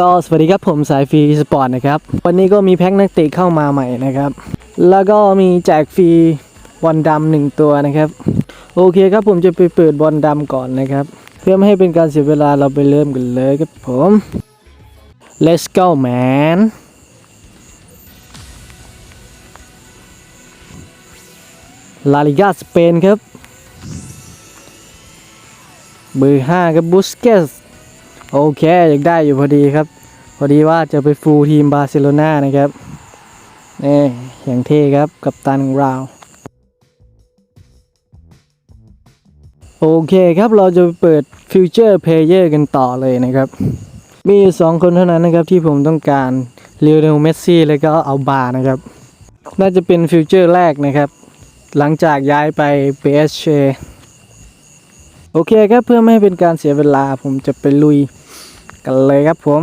ก็สวัสดีครับผมสายฟรีสปอร์ตนะครับ วันนี้ก็มีแพ็คนักเตะเข้ามาใหม่นะครับ แล้วก็มีแจกฟรีบอลดำหนึ่งตัวนะครับ โอเคครับผมจะไปเปิดบอลดำก่อนนะครับ เพื่อไม่ให้เป็นการเสียเวลาเราไปเริ่มกันเลยครับผม let's go man ลาลิกาสเปนครับ เบอร์ห้าครับบุสเกส โอเคอยากได้อยู่พอดีครับ พอดีว่าจะไปฟูลทีมบาร์เซโลนานะครับนี่อย่างเท่ครับกับตันของเราโอเคครับเราจะเปิดฟิวเจอร์เพลเยอร์กันต่อเลยนะครับ มีสองคนเท่านั้นนะครับที่ผมต้องการเรียวเนลเมสซี่แล้วก็เอาบานะครับ น่าจะเป็นฟิวเจอร์แรกนะครับ หลังจากย้ายไป PSG โอเคครับเพื่อไม่ให้เป็นการเสียเวลาผมจะไปลุย กันเลยครับผม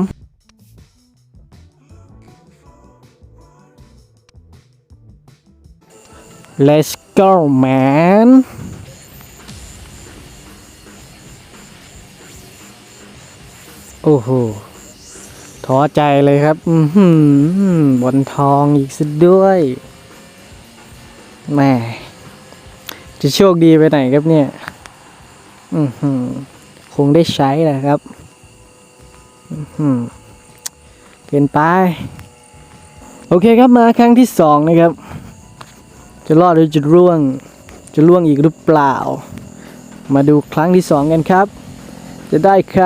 Let's go man โอ้โหท้อใจเลยครับ อือหือบอลทองอีกสักด้วยแม่จะโชคดีไปไหนครับเนี่ย อือหือคงได้ใช้แหละครับ เกินไป โอเคครับมาครั้งที่สองนะครับ จะรอดหรือจะร่วง จะร่วงอีกหรือเปล่า มาดูครั้งที่สองกันครับ จะได้ใคร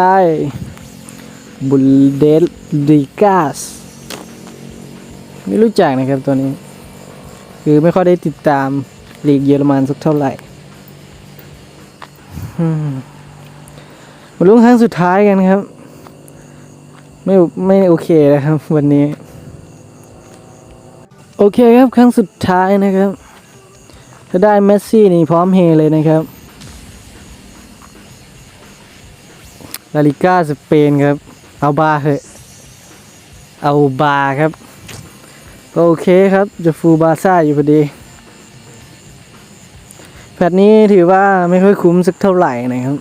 บุลเดลดิกาสไม่รู้จักนะครับตัวนี้ คือไม่ค่อยได้ติดตามลีกเยอรมันสักเท่าไหร่มาลุ้นครั้งสุดท้ายกันครับ ไม่ไม่โอเคนะครับ วันนี้ โอเคครับครั้งสุดท้ายนะครับ ถ้าได้เมสซี่นี่พร้อมเฮเลยนะครับลาลิก้าสเปนครับ เอาบาร์เถอะเอาบาร์ครับ โอเคครับจะฟูบาซ่าอยู่พอดีแพทนี้ถือว่าไม่ค่อยคุ้มสักเท่าไหร่นะครับ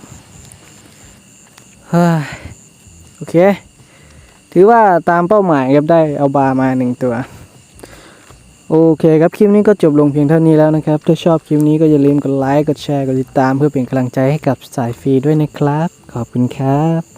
โอเค ถือว่าตามเป้าหมายครับได้เอาบามาหนึ่งตัว โอเคครับคลิปนี้ก็จบลงเพียงเท่านี้แล้วนะครับ ถ้าชอบคลิปนี้ก็อย่าลืมกดไลค์กดแชร์กดติดตามเพื่อเป็นกำลังใจให้กับสายฟรีด้วยนะครับ ขอบคุณครับ